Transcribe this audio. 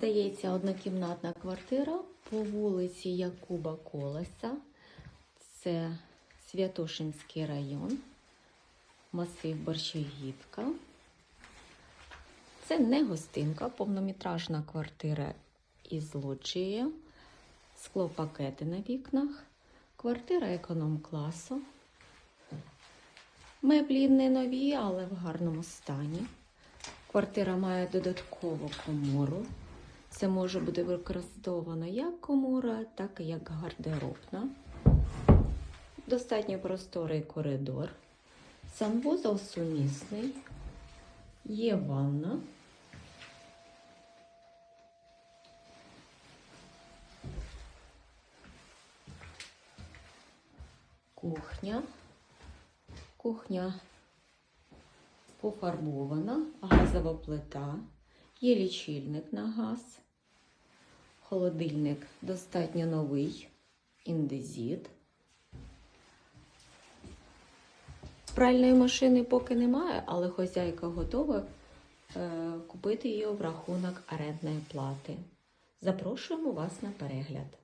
Здається, однокімнатна квартира по вулиці Якуба Колеса. Це Святошинський район, масив Борщагівка. Це не гостинка, повнометражна квартира із лоджією, склопакети на вікнах, квартира економ-класу. Меблі не нові, але в гарному стані. Квартира має додаткову комору. Це може бути використовано як комора, так і як гардеробна. Достатньо просторий коридор. Санвузол сумісний. Є ванна. Кухня. Кухня пофарбована, газова плита, є лічильник на газ, холодильник достатньо новий, індезіт. Пральної машини поки немає, але хозяйка готова е, купити її в рахунок орендної плати. Запрошуємо вас на перегляд.